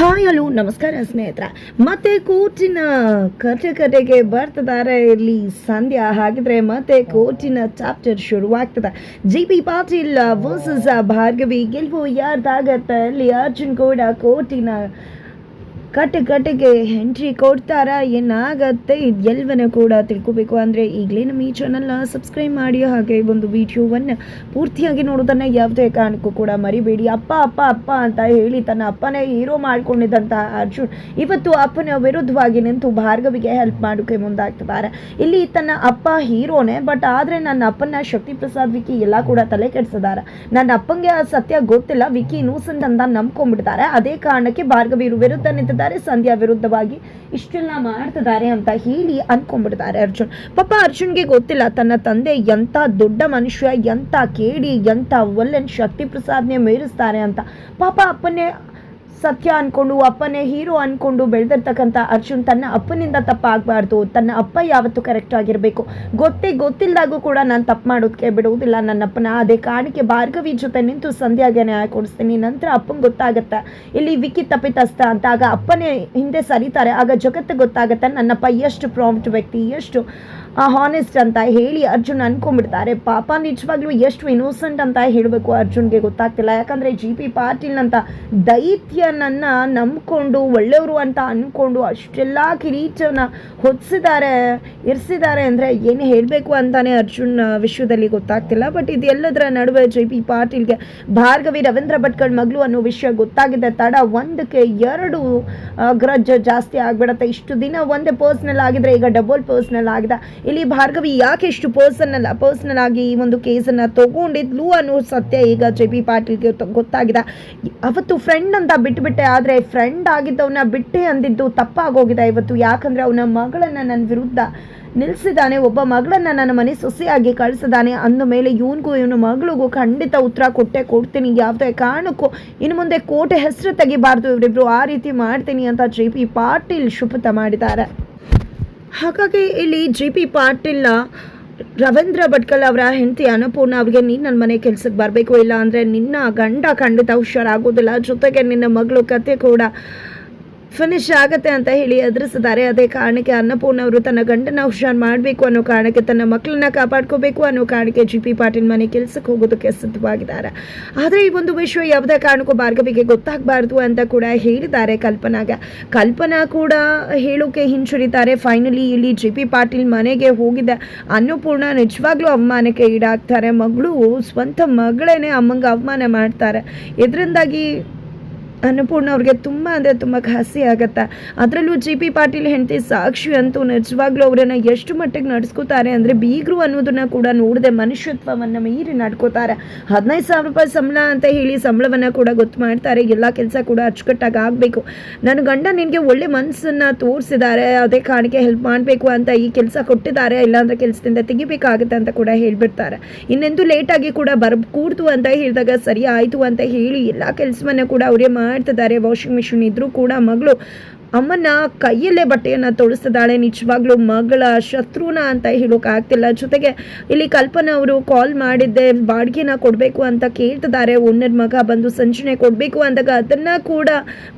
Hi hello, ನಮಸ್ಕಾರ ಸ್ನೇಹಿತರ. ಮತ್ತೆ ಕೋರ್ಟಿನ ಕತೆಗೆ ಬರ್ತಿದ್ದಾರೆ ಇಲ್ಲಿ ಸಂಧ್ಯಾ. ಹಾಗಿದ್ರೆ ಮತ್ತೆ ಕೋರ್ಟಿನ ಚಾಪ್ಟರ್ ಶುರುವಾಗ್ತದೆ. G P Patil versus Bhargavi ಗೆಲುವು ಯಾರ್ದಾಗತ್ತೆ ಅಲ್ಲಿ ಅರ್ಜುನ್ ಕೂಡ ಕೋರ್ಟಿನ ಕಟ್ಟೆ ಕಟ್ಟೆಗೆ ಎಂಟ್ರಿ ಕೊಡ್ತಾರಾ? ಏನಾಗತ್ತೆ? ಎಲ್ಲವನ್ನ ಕೂಡ ತಿಳ್ಕೊಬೇಕು. ಅಂದರೆ ಈಗಲೇ ನಮ್ಮ ಈ ಚಾನಲ್ನ ಸಬ್ಸ್ಕ್ರೈಬ್ ಮಾಡಿ ಹಾಗೆ ಒಂದು ವಿಡಿಯೋವನ್ನು ಪೂರ್ತಿಯಾಗಿ ನೋಡೋದನ್ನು ಯಾವುದೇ ಕಾರಣಕ್ಕೂ ಕೂಡ ಮರಿಬೇಡಿ. ಅಪ್ಪ ಅಪ್ಪ ಅಪ್ಪ ಅಂತ ಹೇಳಿ ತನ್ನ ಅಪ್ಪನೇ ಹೀರೋ ಮಾಡ್ಕೊಂಡಿದ್ದಂತ ಅರ್ಜುನ್ ಇವತ್ತು ಅಪ್ಪನ ವಿರುದ್ಧವಾಗಿ ನಿಂತು ಭಾರ್ಗವಿಗೆ ಹೆಲ್ಪ್ ಮಾಡೋಕ್ಕೆ ಮುಂದಾಗ್ತಿದ್ದಾರೆ. ಇಲ್ಲಿ ತನ್ನ ಅಪ್ಪ ಹೀರೋನೇ ಬಟ್ ಆದರೆ ನನ್ನ ಅಪ್ಪನ ಶಕ್ತಿ ಪ್ರಸಾದ್ ವಿಕಿ ಎಲ್ಲ ಕೂಡ ತಲೆ ಕೆಡಿಸಿದ್ದಾರೆ. ನನ್ನ ಅಪ್ಪಂಗೆ ಸತ್ಯ ಗೊತ್ತಿಲ್ಲ. ವಿಕಿ ನೂಸಂತ ಅಂತ ನಂಬ್ಕೊಂಡ್ಬಿಡ್ತಾರೆ. ಅದೇ ಕಾರಣಕ್ಕೆ ಭಾರ್ಗವಿ ವಿರುದ್ಧ ನಿಂತಿದ್ದಾರೆ ಸಂಧ್ಯಾ ವಿರುದ್ಧವಾಗಿ ಇಷ್ಟೆಲ್ಲ ಮಾಡ್ತಿದ್ದಾರೆ ಅಂತ ಹೇಳಿ ಅನ್ಕೊಂಡ್ಬಿಡ್ತಾರೆ ಅರ್ಜುನ್. ಪಾಪ ಅರ್ಜುನ್ಗೆ ಗೊತ್ತಿಲ್ಲ, ತನ್ನ ತಂದೆ ಎಂಥ ದೊಡ್ಡ ಮನುಷ್ಯ, ಎಂಥ ಕೇಡಿ, ಎಂಥ ಒಲ್ಲೆನ್ ಶಕ್ತಿ ಪ್ರಸಾದ್ನೆ ಮೀರಿಸ್ತಾರೆ ಅಂತ. ಪಾಪ ಅಪ್ಪನೇ ಸತ್ಯ ಅನ್ಕೊಂಡು, ಅಪ್ಪನೇ ಹೀರೋ ಅನ್ಕೊಂಡು ಬೆಳೆದಿರ್ತಕ್ಕಂಥ ಅರ್ಜುನ್ ತನ್ನ ಅಪ್ಪನಿಂದ ತಪ್ಪಾಗಬಾರ್ದು. ತನ್ನ ಅಪ್ಪ ಯಾವತ್ತೂ ಕರೆಕ್ಟ್ ಆಗಿರಬೇಕು. ಗೊತ್ತೇ ಗೊತ್ತಿಲ್ಲದಾಗೂ ಕೂಡ ನಾನು ತಪ್ಪು ಮಾಡೋದಕ್ಕೆ ಬಿಡುವುದಿಲ್ಲ ನನ್ನ ಅಪ್ಪನ ಅದೇ ಕಾಣಿಕೆ ಭಾರ್ಗವಿ ಜೊತೆ ನಿಂತು ನ್ಯಾಯ ಕೊಡಿಸ್ತೀನಿ. ನಂತರ ಅಪ್ಪಂಗೆ ಗೊತ್ತಾಗುತ್ತೆ. ಇಲ್ಲಿ ವಿಕಿ ತಪ್ಪಿತಸ್ಥ ಅಂತ. ಆಗ ಅಪ್ಪನೇ ಹಿಂದೆ ಸರಿತಾರೆ. ಆಗ ಜಗತ್ತು ಗೊತ್ತಾಗುತ್ತೆ ನನ್ನಪ್ಪ ಎಷ್ಟು ಪ್ರಾಂಪ್ಟ್ ವ್ಯಕ್ತಿ, ಎಷ್ಟು ಹಾನೆಸ್ಟ್ ಅಂತ ಹೇಳಿ ಅರ್ಜುನ್ ಅನ್ಕೊಂಡ್ಬಿಡ್ತಾರೆ. ಪಾಪ ನಿಜವಾಗ್ಲೂ ಎಷ್ಟು ಇನ್ನೋಸೆಂಟ್ ಅಂತ ಹೇಳಬೇಕು ಅರ್ಜುನ್ಗೆ ಗೊತ್ತಾಗ್ತಿಲ್ಲ. ಯಾಕಂದರೆ ಜಿ ಪಿ ಪಾಟೀಲ್ನಂತ ದೈತ್ಯನನ್ನ ನಂಬಿಕೊಂಡು, ಒಳ್ಳೆಯವರು ಅಂತ ಅಂದ್ಕೊಂಡು ಅಷ್ಟೆಲ್ಲ ಕಿರೀಟನ ಹೊತ್ಸಿದ್ದಾರೆ, ಇರಿಸಿದ್ದಾರೆ ಅಂದರೆ ಏನು ಹೇಳಬೇಕು ಅಂತಾನೆ ಅರ್ಜುನ್ ವಿಷಯದಲ್ಲಿ ಗೊತ್ತಾಗ್ತಿಲ್ಲ. ಬಟ್ ಇದೆಲ್ಲದರ ನಡುವೆ ಜೆ ಪಿ ಪಾಟೀಲ್ಗೆ ಭಾರ್ಗವಿ, ರವೀಂದ್ರ ಭಟ್ಕಳ್ ಮಗಳು ಅನ್ನೋ ವಿಷಯ ಗೊತ್ತಾಗಿದೆ. ತಡ ಒಂದಕ್ಕೆ ಎರಡು ಗ್ರಜ್ ಜಾಸ್ತಿ ಆಗ್ಬಿಡತ್ತೆ. ಇಷ್ಟು ದಿನ ಒಂದೇ ಪರ್ಸ್ನಲ್ ಆಗಿದ್ರೆ ಈಗ ಡಬಲ್ ಪರ್ಸ್ನಲ್ ಆಗಿದೆ. ಇಲ್ಲಿ ಭಾರ್ಗವಿ ಯಾಕೆ ಇಷ್ಟು ಪರ್ಸನಲ್ ಪರ್ಸನಲ್ ಆಗಿ ಈ ಒಂದು ಕೇಸನ್ನು ತಗೊಂಡಿದ್ಲು ಅನ್ನೋ ಸತ್ಯ ಈಗ ಜೆ ಪಿ ಪಾಟೀಲ್ಗೆ ಗೊತ್ತಾಗಿದೆ. ಅವತ್ತು ಫ್ರೆಂಡ್ ಅಂತ ಬಿಟ್ಟುಬಿಟ್ಟೆ ಆದರೆ ಫ್ರೆಂಡ್ ಆಗಿದ್ದವನ್ನ ಬಿಟ್ಟೆ ಅಂದಿದ್ದು ತಪ್ಪಾಗೋಗಿದೆ ಇವತ್ತು. ಯಾಕಂದರೆ ಅವನ ಮಗಳನ್ನು ನನ್ನ ವಿರುದ್ಧ ನಿಲ್ಲಿಸಿದ್ದಾನೆ ಒಬ್ಬ ಮಗಳನ್ನ ನನ್ನ ಮನೆ ಸೊಸೆಯಾಗಿ ಕಳಿಸಿದಾನೆ ಅಂದ ಮೇಲೆ ಇವನಿಗೂ ಇವನು ಮಗಳಿಗೂ ಖಂಡಿತ ಉತ್ತರ ಕೊಟ್ಟೆ, ಕೊಡ್ತೀನಿ. ಯಾವುದೇ ಕಾರಣಕ್ಕೂ ಇನ್ನು ಮುಂದೆ ಕೋಟೆ ಹೆಸರು ತೆಗಿಬಾರ್ದು. ಇವರಿಬ್ರು ಆ ರೀತಿ ಮಾಡ್ತೀನಿ ಅಂತ ಜೆ ಪಿ ಪಾಟೀಲ್ ಶುಭತ ಮಾಡಿದ್ದಾರೆ. ಹಾಗಾಗಿ ಇಲ್ಲಿ ಜಿ ಪಿ ಪಾಟೀಲ್ನ ರವೀಂದ್ರ ಭಟ್ಕಲ್ ಅವರ ಹೆಂಡತಿ ಅನ್ನಪೂರ್ಣ ಅವರಿಗೆ ನೀನು ನನ್ನ ಮನೆ ಕೆಲಸಕ್ಕೆ ಬರಬೇಕು ಇಲ್ಲ ಅಂದರೆ ನಿನ್ನ ಗಂಡ ಖಂಡಿತ ಹುಷಾರಾಗೋದಿಲ್ಲ. ಜೊತೆಗೆ ನಿನ್ನ ಮಗಳು ಕತೆ ಕೂಡ ಫಿನಿಶ್ ಆಗುತ್ತೆ ಅಂತ ಹೇಳಿ ಎದುರಿಸಿದ್ದಾರೆ. ಅದೇ ಕಾರಣಕ್ಕೆ ಅನ್ನಪೂರ್ಣ ಅವರು ತನ್ನ ಗಂಡನ ಹುಷಾರ್ ಮಾಡಬೇಕು ಅನ್ನೋ ಕಾರಣಕ್ಕೆ ತನ್ನ ಮಕ್ಕಳನ್ನ ಕಾಪಾಡ್ಕೋಬೇಕು ಅನ್ನೋ ಕಾರಣಕ್ಕೆ ಜಿ ಪಿ ಪಾಟೀಲ್ ಮನೆ ಕೆಲಸಕ್ಕೆ ಹೋಗೋದಕ್ಕೆ ಸಿದ್ಧವಾಗಿದ್ದಾರೆ. ಆದರೆ ಈ ಒಂದು ವಿಷಯ ಯಾವುದೇ ಕಾರಣಕ್ಕೂ ಭಾರ್ಗವಿಗೆ ಗೊತ್ತಾಗಬಾರ್ದು ಅಂತ ಕೂಡ ಹೇಳಿದ್ದಾರೆ ಕಲ್ಪನಾಗ. ಕಲ್ಪನಾ ಕೂಡ ಹೇಳೋಕೆ ಹಿಂಜರಿತಾರೆ. ಫೈನಲಿ ಇಲ್ಲಿ ಜಿ ಪಿ ಪಾಟೀಲ್ ಮನೆಗೆ ಹೋಗಿದ್ದ ಅನ್ನಪೂರ್ಣ ನಿಜವಾಗ್ಲೂ ಅವಮಾನಕ್ಕೆ ಈಡಾಗ್ತಾರೆ. ಮಗಳು ಸ್ವಂತ ಮಗಳೇನೆ ಅಮ್ಮಂಗೆ ಅವಮಾನ ಮಾಡ್ತಾರೆ. ಇದರಿಂದಾಗಿ ಅನ್ನಪೂರ್ಣ ಅವ್ರಿಗೆ ತುಂಬ ಅಂದರೆ ತುಂಬ ಘಾಸಿ ಆಗುತ್ತೆ? ಅದರಲ್ಲೂ ಜಿ ಪಿ ಪಾಟೀಲ್ ಹೆಂಡತಿ ಸಾಕ್ಷಿ ಅಂತೂ ನಿಜವಾಗ್ಲೂ ಅವರನ್ನು ಎಷ್ಟು ಮಟ್ಟಿಗೆ ನಡೆಸ್ಕೋತಾರೆ ಅಂದರೆ ಬೀಗರು ಅನ್ನೋದನ್ನು ಕೂಡ ನೋಡದೆ ಮನುಷ್ಯತ್ವವನ್ನು ಮೀರಿ ನಡ್ಕೋತಾರೆ. ಹದಿನೈದು ಸಾವಿರ ರೂಪಾಯಿ ಸಂಬಳ ಅಂತ ಹೇಳಿ ಸಂಬಳವನ್ನು ಕೂಡ ಗೊತ್ತು ಮಾಡ್ತಾರೆ. ಎಲ್ಲ ಕೆಲಸ ಕೂಡ ಅಚ್ಚುಕಟ್ಟಾಗಿ ಆಗಬೇಕು. ನನ್ನ ಗಂಡ ನಿನಗೆ ಒಳ್ಳೆ ಮನಸ್ಸನ್ನು ತೋರಿಸಿದ್ದಾರೆ ಅದೇ ಕಾರಣಕ್ಕೆ ಹೆಲ್ಪ್ ಮಾಡಬೇಕು ಅಂತ ಈ ಕೆಲಸ ಕೊಟ್ಟಿದ್ದಾರೆ, ಇಲ್ಲಾಂದ್ರೆ ಕೆಲಸದಿಂದ ತೆಗಿಬೇಕಾಗುತ್ತೆ ಅಂತ ಕೂಡ ಹೇಳಿಬಿಡ್ತಾರೆ. ಇನ್ನೆಂದು ಲೇಟಾಗಿ ಕೂಡ ಬರ್ ಕೂಡ್ತು ಅಂತ ಹೇಳಿದಾಗ ಸರಿ ಆಯಿತು ಅಂತ ಹೇಳಿ ಎಲ್ಲ ಕೆಲಸವನ್ನು ಕೂಡ ಅವರೇ ಮಾಡ್ತಿದ್ದಾರೆ. ವಾಷಿಂಗ್ ಮಿಷಿನ್ ಇದ್ರೂ ಕೂಡ ಮಗಳು ಅಮ್ಮನ ಕೈಯಲ್ಲೇ ಬಟ್ಟೆಯನ್ನು ತೊಡಿಸಿದಾಳೆ ನಿಜವಾಗ್ಲೂ ಮಗಳ ಶತ್ರುನ ಅಂತ ಹೇಳೋಕ್ಕಾಗ್ತಿಲ್ಲ ಜೊತೆಗೆ ಇಲ್ಲಿ ಕಲ್ಪನಾ ಅವರು ಕಾಲ್ ಮಾಡಿದ್ದೆ, ಬಾಡಿಗೆನ ಕೊಡಬೇಕು ಅಂತ ಕೇಳ್ತಿದ್ದಾರೆ. ಓನರ್ ಮಗ ಬಂದು ಸಂಚನೆ ಕೊಡಬೇಕು ಅಂದಾಗ ಅದನ್ನು ಕೂಡ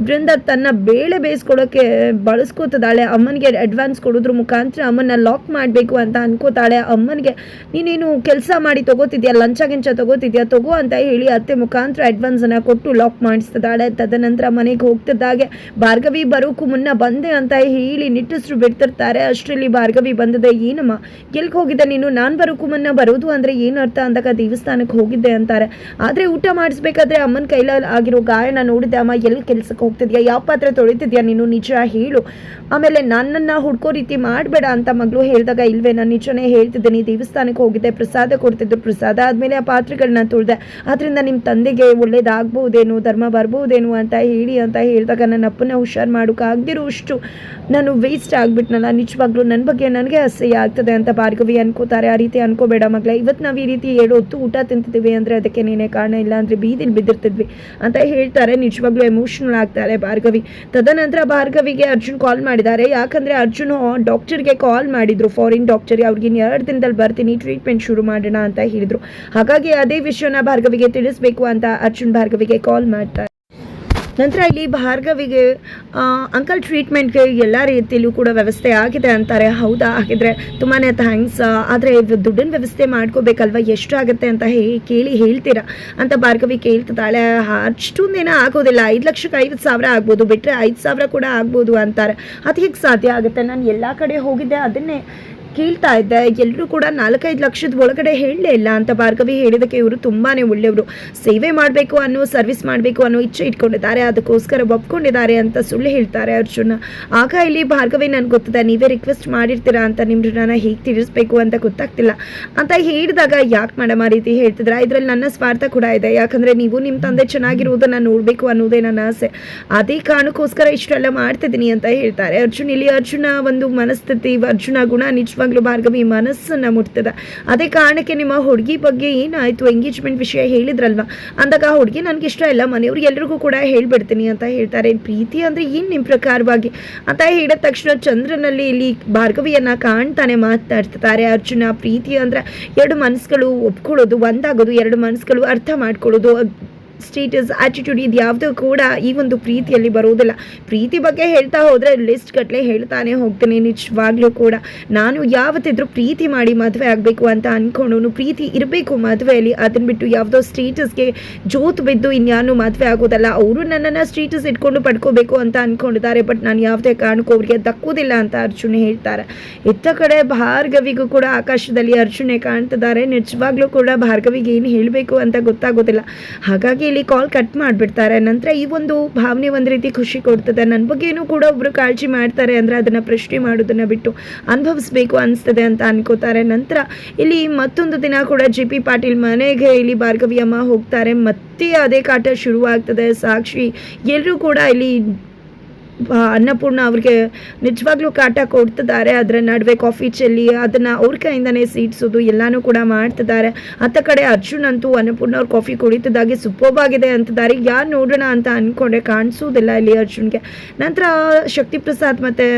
ಬೃಂದ ತನ್ನ ಬೇಳೆ ಬೇಯಿಸ್ಕೊಡೋಕೆ ಬಳಸ್ಕೋತಿದ್ದಾಳೆ. ಅಮ್ಮನಿಗೆ ಅಡ್ವಾನ್ಸ್ ಕೊಡೋದ್ರ ಮುಖಾಂತರ ಅಮ್ಮನ ಲಾಕ್ ಮಾಡಬೇಕು ಅಂತ ಅನ್ಕೋತಾಳೆ. ಅಮ್ಮನಿಗೆ, ನೀನೇನು ಕೆಲಸ ಮಾಡಿ ತಗೋತಿದ್ಯಾ? ಲಂಚ ಗಿಂಚ ತಗೋತಿದ್ಯಾ? ತಗೋ ಅಂತ ಹೇಳಿ ಅತ್ತೆ ಮುಖಾಂತರ ಅಡ್ವಾನ್ಸನ್ನು ಕೊಟ್ಟು ಲಾಕ್ ಮಾಡಿಸ್ತಿದ್ದಾಳೆ. ತದನಂತರ ಮನೆಗೆ ಹೋಗ್ತಿದ್ದಾಗೆ, ಭಾರ್ಗವಿ ಬರೋಕ್ಕೂ ಮುನ್ನ ಬಂದೆ ಅಂತ ಹೇಳಿ ನಿಟ್ಟುಸ್ರು ಬಿಡ್ತಿರ್ತಾರೆ. ಅಷ್ಟರಲ್ಲಿ ಭಾರ್ಗವಿ ಬಂದದೆ, ಏನಮ್ಮ? ಎಲ್ಗೆ ಹೋಗಿದ್ದೆ ನೀನು? ನಾನು ಬರೋಕ್ಕೂ ಮುನ್ನ ಬರೋದು ಅಂದರೆ ಏನು ಅರ್ಥ? ಅಂದಾಗ ದೇವಸ್ಥಾನಕ್ಕೆ ಹೋಗಿದ್ದೆ ಅಂತಾರೆ. ಆದರೆ ಊಟ ಮಾಡಿಸ್ಬೇಕಾದ್ರೆ ಅಮ್ಮನ ಕೈಲಲ್ಲಿ ಆಗಿರೋ ಗಾಯನ ನೋಡಿದ್ದೆ ಅಮ್ಮ ಎಲ್ಲಿ ಕೆಲ್ಸಕ್ಕೆ ಹೋಗ್ತಿದ್ಯಾ? ಯಾವ ಪಾತ್ರೆ ತೊಳಿತಿದ್ಯಾ ನೀನು? ನಿಜ ಹೇಳು. ಆಮೇಲೆ ನನ್ನನ್ನು ಹುಡ್ಕೋ ರೀತಿ ಮಾಡಬೇಡ ಅಂತ ಮಗಳು ಹೇಳಿದಾಗ, ಇಲ್ವೇ, ನಾನು ನಿಜನೇ ಹೇಳ್ತಿದ್ದೀನಿ. ದೇವಸ್ಥಾನಕ್ಕೆ ಹೋಗಿದ್ದೆ, ಪ್ರಸಾದ ಕೊಡ್ತಿದ್ರು. ಪ್ರಸಾದ ಆದಮೇಲೆ ಆ ಪಾತ್ರೆಗಳನ್ನ ತುಳಿದೆ. ಅದರಿಂದ ನಿಮ್ಮ ತಂದೆಗೆ ಒಳ್ಳೇದಾಗ್ಬೋದೇನು ಧರ್ಮ ಬರ್ಬೋದೇನು ಅಂತ ಹೇಳಿ ಅಂತ ಹೇಳಿದಾಗ ನನ್ನ ಅಪ್ಪನ ಹುಷಾರು ಮಾಡೋಕ್ಕಾಗ್ದಿರೋ ಅಷ್ಟು ನಾನು ವೇಸ್ಟ್ ಆಗಿಬಿಟ್ನಲ್ಲ. ನಿಜವಾಗ್ಲೂ ನನ್ನ ಬಗ್ಗೆ ನನಗೆ ಅಸಹ್ಯ ಆಗ್ತದೆ ಅಂತ ಭಾರ್ಗವಿ ಅನ್ಕೋತಾರೆ. ಆ ರೀತಿ ಅನ್ಕೋಬೇಡ ಮಗಳೇ. ಇವತ್ತು ನಾವು ಈ ರೀತಿ ಏಳು ಹೊತ್ತು ಊಟ ತಿಂತಿದ್ದೀವಿ ಅಂದರೆ ಅದಕ್ಕೆ ನೀನೇ ಕಾರಣ ಇಲ್ಲ ಅಂದರೆ ಬೀದಿಲಿ ಬಿದ್ದಿರ್ತಿದ್ವಿ ಅಂತ ಹೇಳ್ತಾರೆ. ನಿಜವಾಗ್ಲೂ ಎಮೋಷನಲ್ ಆಗ್ತಾರೆ ಭಾರ್ಗವಿ. ತದನಂತರ ಭಾರ್ಗವಿಗೆ ಅರ್ಜುನ್ ಕಾಲ್ ಮಾಡಿದ್ದಾರೆ. ಯಾಕಂದರೆ ಅರ್ಜುನ್ ಡಾಕ್ಟರ್ಗೆ ಕಾಲ್ ಮಾಡಿದ್ರು. ಫಾರಿನ್ ಡಾಕ್ಟರ್ಗೆ ಅವ್ರಿಗೆ ಇನ್ನು ಎರಡು ದಿನದಲ್ಲಿ ಬರ್ತೀನಿ ಟ್ರೀಟ್ಮೆಂಟ್ ಶುರು ಮಾಡೋಣ ಅಂತ ಹೇಳಿದರು. ಹಾಗಾಗಿ ಅದೇ ವಿಷಯನ ಭಾರ್ಗವಿಗೆ ತಿಳಿಸ್ಬೇಕು ಅಂತ ಅರ್ಜುನ್ ಭಾರ್ಗವಿಗೆ ಕಾಲ್ ಮಾಡ್ತಾರೆ ನಂತರ ಇಲ್ಲಿ ಭಾರ್ಗವಿಗೆ ಅಂಕಲ್ ಟ್ರೀಟ್ಮೆಂಟ್ಗೆ ಎಲ್ಲ ರೀತಿಯಲ್ಲೂ ಕೂಡ ವ್ಯವಸ್ಥೆ ಆಗಿದೆ ಅಂತಾರೆ. ಹೌದಾ? ಹಾಗಿದ್ರೆ ತುಂಬಾ ಥ್ಯಾಂಕ್ಸ್ ಆದರೆ ದುಡ್ಡಿನ ವ್ಯವಸ್ಥೆ ಮಾಡ್ಕೋಬೇಕಲ್ವ? ಎಷ್ಟು ಆಗುತ್ತೆ ಅಂತ ಕೇಳಿ ಹೇಳ್ತೀರಾ? ಅಂತ ಭಾರ್ಗವಿ ಕೇಳ್ತಿದ್ದಾಳೆ. ಏನೋ ಆಗೋದಿಲ್ಲ. ಐದು ಲಕ್ಷಕ್ಕೆ ಐವತ್ತು ಸಾವಿರ ಆಗ್ಬೋದು. ಬಿಟ್ಟರೆ ಐದು ಸಾವಿರ ಕೂಡ ಆಗ್ಬೋದು ಅಂತಾರೆ. ಅದು ಹೇಗೆ ಸಾಧ್ಯ ಆಗುತ್ತೆ? ನಾನು ಎಲ್ಲ ಕಡೆ ಹೋಗಿದ್ದೆ. ಅದನ್ನೇ ಕೇಳ್ತಾ ಇದ್ದೆ. ಎಲ್ಲರೂ ಕೂಡ ನಾಲ್ಕೈದು ಲಕ್ಷದ ಒಳಗಡೆ ಹೇಳಲೇ ಇಲ್ಲ ಅಂತ ಭಾರ್ಗವಿ ಹೇಳಿದಕ್ಕೆ ಇವರು ತುಂಬಾ ಒಳ್ಳೆಯವರು. ಸೇವೆ ಮಾಡಬೇಕು ಅನ್ನೋ, ಸರ್ವಿಸ್ ಮಾಡಬೇಕು ಅನ್ನೋ ಇಚ್ಛೆ ಇಟ್ಕೊಂಡಿದ್ದಾರೆ. ಅದಕ್ಕೋಸ್ಕರ ಒಪ್ಕೊಂಡಿದ್ದಾರೆ ಅಂತ ಸುಳ್ಳು ಹೇಳ್ತಾರೆ ಅರ್ಜುನ. ಆಗ ಇಲ್ಲಿ ಭಾರ್ಗವಿ, ನನ್ಗೆ ಗೊತ್ತಿದೆ. ನೀವೇ ರಿಕ್ವೆಸ್ಟ್ ಮಾಡಿರ್ತೀರಾ ಅಂತ ನಿಮ್ಮ ಋಣನ ಹೇಗೆ ತಿಳಿಸ್ಬೇಕು ಅಂತ ಗೊತ್ತಾಗ್ತಿಲ್ಲ. ಅಂತ ಹೇಳಿದಾಗ ಯಾಕೆ ಮೇಡಮ್ ಆ ರೀತಿ ಹೇಳ್ತಿದ್ರ? ಇದ್ರಲ್ಲಿ ನನ್ನ ಸ್ವಾರ್ಥ ಕೂಡ ಇದೆ. ಯಾಕಂದರೆ ನೀವು ನಿಮ್ಮ ತಂದೆ ಚೆನ್ನಾಗಿರುವುದನ್ನು ನೋಡಬೇಕು ಅನ್ನೋದೇ ನನ್ನ ಆಸೆ. ಅದೇ ಕಾರಣಕ್ಕೋಸ್ಕರ ಇಷ್ಟೆಲ್ಲ ಮಾಡ್ತಿದ್ದೀನಿ ಅಂತ ಹೇಳ್ತಾರೆ. ಅರ್ಜುನ್, ಇಲ್ಲಿ ಅರ್ಜುನ ಒಂದು ಮನಸ್ಥಿತಿ, ಅರ್ಜುನ ಗುಣ ನಿಜವಾಗ್ಲೂ ಭಾರ್ಗವಿ ಮನಸ್ಸನ್ನ ಮುಟ್ತದ. ಅದೇ ಕಾರಣಕ್ಕೆ ನಿಮ್ಮ ಹುಡುಗಿ ಬಗ್ಗೆ ಏನಾಯ್ತು? ಎಂಗೇಜ್ಮೆಂಟ್ ವಿಷಯ ಹೇಳಿದ್ರಲ್ವಾ? ಅಂದಾಗ ಆ ಹುಡುಗಿ ನನಗೆ ಇಷ್ಟ ಇಲ್ಲ. ಮನೆಯವ್ರಿಗೆ ಎಲ್ರಿಗೂ ಕೂಡ ಹೇಳ್ಬಿಡ್ತೀನಿ ಅಂತ ಹೇಳ್ತಾರೆ. ಪ್ರೀತಿ ಅಂದ್ರೆ ಏನು ನಿಮ್ಮ ಪ್ರಕಾರವಾಗಿ? ಅಂತ ಹೇಳಿದ ತಕ್ಷಣ ಚಂದ್ರನಲ್ಲಿ ಇಲ್ಲಿ ಭಾರ್ಗವಿಯನ್ನ ಕಾಣ್ತಾನೆ ಮಾತಾಡ್ತಾರೆ ಅರ್ಜುನ, ಪ್ರೀತಿ ಅಂದ್ರೆ ಎರಡು ಮನಸ್ಸುಗಳು ಒಪ್ಕೊಳ್ಳೋದು, ಒಂದಾಗೋದು, ಎರಡು ಮನಸ್ಸುಗಳು ಅರ್ಥ ಮಾಡ್ಕೊಳ್ಳೋದು. ಸ್ಟೇಟಸ್ ಆಟಿಟ್ಯೂಡ್ ಇದು ಯಾವುದೂ ಕೂಡ ಈ ಒಂದು ಪ್ರೀತಿಯಲ್ಲಿ ಬರುವುದಿಲ್ಲ. ಪ್ರೀತಿ ಬಗ್ಗೆ ಹೇಳ್ತಾ ಹೋದರೆ ಲಿಸ್ಟ್ ಗಟ್ಟಲೆ ಹೇಳ್ತಾನೆ ಹೋಗ್ತೇನೆ ನಿಜವಾಗ್ಲೂ ಕೂಡ. ನಾನು ಯಾವತ್ತಿದ್ರೂ ಪ್ರೀತಿ ಮಾಡಿ ಮದುವೆ ಆಗಬೇಕು ಅಂತ ಅಂದ್ಕೊಂಡು ಪ್ರೀತಿ ಇರಬೇಕು ಮದುವೆಯಲ್ಲಿ. ಅದನ್ನು ಬಿಟ್ಟು ಯಾವುದೋ ಸ್ಟೇಟಸ್ಗೆ ಜೋತು ಬಿದ್ದು ಇನ್ಯಾನು ಮದುವೆ ಆಗೋದಲ್ಲ. ಅವರು ನನ್ನನ್ನು ಸ್ಟೇಟಸ್ ಇಟ್ಕೊಂಡು ಪಡ್ಕೋಬೇಕು ಅಂತ ಅಂದ್ಕೊಂಡಿದ್ದಾರೆ ಬಟ್ ನಾನು ಯಾವುದೇ ಕಾರಣಕ್ಕೂ ಅವರಿಗೆ ದಕ್ಕುವುದಿಲ್ಲ ಅಂತ ಅರ್ಜುನ್ ಹೇಳ್ತಾರೆ. ಇತ್ತ ಕಡೆ ಭಾರ್ಗವಿಗೂ ಕೂಡ ಆಕಾಶದಲ್ಲಿ ಅರ್ಜುನೆ ಕಾಣ್ತಿದ್ದಾರೆ. ನಿಜವಾಗ್ಲೂ ಕೂಡ ಭಾರ್ಗವಿಗೆ ಏನು ಹೇಳಬೇಕು ಅಂತ ಗೊತ್ತಾಗೋದಿಲ್ಲ. ಹಾಗಾಗಿ ಇಲ್ಲಿ ಕಾಲ್ ಕಟ್ ಮಾಡಿಬಿಡ್ತಾರೆ. ನಂತರ ಈ ಒಂದು ಭಾವನೆ ಒಂದು ರೀತಿ ಖುಷಿ ಕೊಡ್ತದೆ. ನನ್ನ ಬಗ್ಗೆನೂ ಕೂಡ ಒಬ್ರು ಕಾಳಜಿ ಮಾಡ್ತಾರೆ ಅಂದರೆ ಅದನ್ನು ಪ್ರಶ್ನೆ ಮಾಡೋದನ್ನು ಬಿಟ್ಟು ಅನುಭವಿಸ್ಬೇಕು ಅನಿಸ್ತದೆ ಅಂತ ಅನ್ಕೋತಾರೆ. ನಂತರ ಇಲ್ಲಿ ಮತ್ತೊಂದು ದಿನ ಕೂಡ ಜಿ ಪಿ ಪಾಟೀಲ್ ಮನೆಗೆ ಇಲ್ಲಿ ಭಾರ್ಗವಿ ಅಮ್ಮ ಹೋಗ್ತಾರೆ. ಮತ್ತೆ ಅದೇ ಕಾಟ ಶುರುವಾಗ್ತದೆ. ಸಾಕ್ಷಿ ಎಲ್ಲರೂ ಕೂಡ ಇಲ್ಲಿ ಅನ್ನಪೂರ್ಣ ಅವ್ರಿಗೆ ನಿಜವಾಗ್ಲೂ ಕಾಟ ಕೊಡ್ತಿದ್ದಾರೆ. ಅದರ ನಡುವೆ ಕಾಫಿ ಚೆಲ್ಲಿ ಅದನ್ನು ಅವ್ರ ಕೈಯಿಂದನೇ ಸೀಡ್ಸೋದು ಎಲ್ಲನೂ ಕೂಡ ಮಾಡ್ತಿದ್ದಾರೆ. ಅತ್ತ ಕಡೆ ಅರ್ಜುನ್ ಅಂತೂ ಅನ್ನಪೂರ್ಣ ಅವ್ರು ಕಾಫಿ ಕುಡಿತಿದ್ದಾಗೆ ಸೂಪರ್ಬ್ ಆಗಿದೆ ಅಂತಿದ್ದಾರೆ. ಯಾರು ನೋಡೋಣ ಅಂತ ಅಂದ್ಕೊಂಡೆ ಕಾಣಿಸೋದಿಲ್ಲ ಇಲ್ಲಿ ಅರ್ಜುನ್ಗೆ. ನಂತರ ಶಕ್ತಿ ಪ್ರಸಾದ್ ಮತ್ತು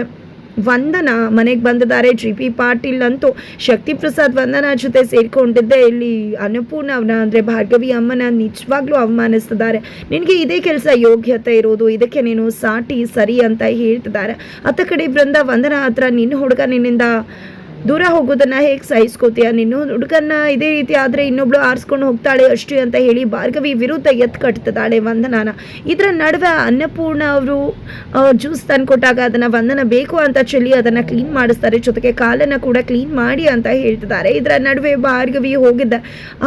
ವಂದನ. ಮನೆಗೆ ಬಂದಿದ್ದಾರೆ ಜಿ ಪಿ ಪಾಟೀಲ್ ಅಂತೂ ಶಕ್ತಿ ಪ್ರಸಾದ್ ವಂದನ ಜೊತೆ ಸೇರಿಕೊಂಡಿದ್ದೆ. ಇಲ್ಲಿ ಅನ್ನಪೂರ್ಣ ಅವನ ಅಂದರೆ ಭಾರ್ಗವಿ ಅಮ್ಮನ ನಿಜವಾಗ್ಲೂ ಅವಮಾನಿಸ್ತಿದ್ದಾರೆ. ನಿನಗೆ ಇದೇ ಕೆಲಸ ಯೋಗ್ಯತೆ ಇರೋದು, ಇದಕ್ಕೆ ನೀನು ಸಾಟಿ ಸರಿ ಅಂತ ಹೇಳ್ತಿದ್ದಾರೆ. ಅತ್ತ ಕಡೆ ಬೃಂದ ವಂದನ ಹತ್ರ ನಿನ್ನ ಹುಡುಗ ನಿನ್ನಿಂದ ದೂರ ಹೋಗೋದನ್ನ ಹೇಗೆ ಸಹಿಸ್ಕೋತೀಯ ನೀನು? ಹುಡುಗನ್ನ ಇದೇ ರೀತಿ ಆದರೆ ಇನ್ನೊಬ್ಳು ಆರಿಸ್ಕೊಂಡು ಹೋಗ್ತಾಳೆ ಅಷ್ಟು ಅಂತ ಹೇಳಿ ಭಾರ್ಗವಿ ವಿರುದ್ಧ ಎತ್ ಕಟ್ತಿದ್ದಾಳೆ ವಂದನಾನ. ಇದರ ನಡುವೆ ಅನ್ನಪೂರ್ಣ ಅವರು ಜ್ಯೂಸ್ ತಂದ್ಕೊಟ್ಟಾಗ ಅದನ್ನು ವಂದನ ಬೇಕು ಅಂತ ಚೆಲ್ಲಿ ಅದನ್ನು ಕ್ಲೀನ್ ಮಾಡಿಸ್ತಾರೆ. ಜೊತೆಗೆ ಕಾಲನ್ನು ಕೂಡ ಕ್ಲೀನ್ ಮಾಡಿ ಅಂತ ಹೇಳ್ತಿದ್ದಾರೆ. ಇದರ ನಡುವೆ ಭಾರ್ಗವಿ ಹೋಗಿದ್ದ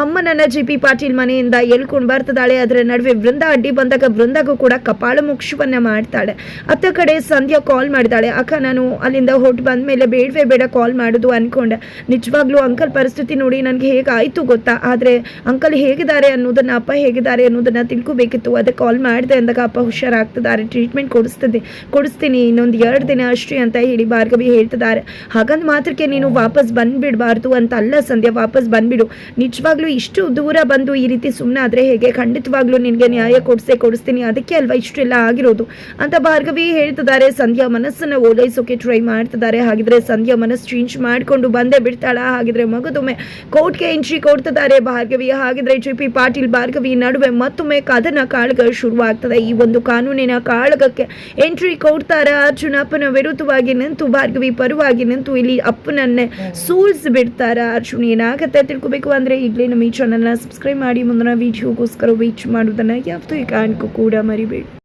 ಅಮ್ಮನನ್ನ ಜಿ ಪಿ ಪಾಟೀಲ್ ಮನೆಯಿಂದ ಎಳ್ಕೊಂಡು ಬರ್ತದಾಳೆ ಅದರ ನಡುವೆ ವೃಂದ ಅಡ್ಡಿ ಬಂದಾಗ ವೃಂದಾಗೂ ಕೂಡ ಕಪಾಳ ಮುಕ್ಷವನ್ನ ಮಾಡ್ತಾಳೆ. ಅತ್ತ ಕಡೆ ಸಂಧ್ಯಾ ಕಾಲ್ ಮಾಡಿದಾಳೆ ಅಕ್ಕ, ನಾನು ಅಲ್ಲಿಂದ ಹೊಟ್ಟು ಬಂದ ಮೇಲೆ ಬೇಡವೇ ಬೇಡ ಕಾಲ್ ಮಾಡೋದು ಅನ್ಕೊಂಡೆ. ನಿಜವಾಗ್ಲೂ ಅಂಕಲ್ ಪರಿಸ್ಥಿತಿ ನೋಡಿ ನನಗೆ ಹೇಗಾಯಿತು ಗೊತ್ತಾ? ಆದರೆ ಅಂಕಲ್ ಹೇಗಿದ್ದಾರೆ ಅನ್ನೋದನ್ನ ಅಪ್ಪ ಹೇಗಿದ್ದಾರೆ ಅನ್ನೋದನ್ನ ತಿಳ್ಕೊಬೇಕಿತ್ತು. ಅದಕ್ಕೆ ಕಾಲ್ ಮಾಡಿದೆ ಅಂದಾಗ ಅಪ್ಪ ಹುಷಾರಾಗ್ತಿದ್ದಾರೆ ಟ್ರೀಟ್ಮೆಂಟ್ ಕೊಡಿಸ್ತಿದ್ದೆ. ಕೊಡಿಸ್ತೀನಿ, ಇನ್ನೊಂದು ಎರಡು ದಿನ ಅಷ್ಟೇ ಅಂತ ಹೇಳಿ ಭಾರ್ಗವಿ ಹೇಳ್ತಿದ್ದಾರೆ. ಹಾಗಂದ್ ಮಾತ್ರಕ್ಕೆ ನೀನು ವಾಪಸ್ ಬಂದ್ಬಿಡಬಾರ್ದು ಅಂತ ಅಲ್ಲ ಸಂಧ್ಯಾ, ವಾಪಸ್ ಬಂದ್ಬಿಡು. ನಿಜವಾಗ್ಲೂ ಇಷ್ಟು ದೂರ ಬಂದು ಈ ರೀತಿ ಸುಮ್ಮನೆ ಆದರೆ ಹೇಗೆ? ಖಂಡಿತವಾಗ್ಲೂ ನಿನಗೆ ನ್ಯಾಯ ಕೊಡಿಸೇ ಕೊಡಿಸ್ತೀನಿ. ಅದಕ್ಕೆ ಅಲ್ವಾ ಇಷ್ಟೆಲ್ಲ ಆಗಿರೋದು? ಅಂತ ಭಾರ್ಗವಿ ಹೇಳ್ತಿದ್ದಾರೆ. ಸಂಧ್ಯಾ ಮನಸ್ಸನ್ನು ಓಲೈಸೋಕೆ ಟ್ರೈ ಮಾಡ್ತಿದ್ದಾರೆ. ಹಾಗಿದ್ರೆ ಸಂಧ್ಯಾ ಮನಸ್ಸು ಚೇಂಜ್ ಮಾಡಿಕೊಂಡು ಬಂದೇ ಬಿಡ್ತಾಳ. ಹಾಗಿದ್ರೆ ಮಗದೊಮ್ಮೆ ಕೋರ್ಟ್ಗೆ ಎಂಟ್ರಿ ಕೊಡ್ತಿದ್ದಾರೆ ಭಾರ್ಗವಿ. ಹಾಗಿದ್ರೆ ಜೆ ಪಿ ಪಾಟೀಲ್ ಭಾರ್ಗವಿ ನಡುವೆ ಮತ್ತೊಮ್ಮೆ ಕದನ ಕಾಳಗ ಶುರುವಾಗ್ತದೆ. ಈ ಒಂದು ಕಾನೂನಿನ ಕಾಳಗಕ್ಕೆ ಎಂಟ್ರಿ ಕೊಡ್ತಾರೆ. ಅರ್ಜುನ ಅಪ್ಪನ ವಿರುದ್ಧವಾಗಿ ನಿಂತು, ಭಾರ್ಗವಿ ಪರವಾಗಿ ನಿಂತು ಇಲ್ಲಿ ಅಪ್ಪನನ್ನೇ ಸೂಲ್ಸ್ ಬಿಡ್ತಾರೆ. ಅರ್ಜುನ್ ಏನಾಗುತ್ತೆ ತಿಳ್ಕೊಬೇಕು ಅಂದ್ರೆ ಈಗಲೇ ನಮ್ಮ ಈ ಚಾನಲ್ನ ಸಬ್ಸ್ಕ್ರೈಬ್ ಮಾಡಿ. ಮುಂದಿನ ವಿಡಿಯೋಗೋಸ್ಕರ ವೇಟ್ ಮಾಡೋದನ್ನ ಈ ಕಾರಣಕ್ಕೂ ಕೂಡ ಮರಿಬೇಡಿ.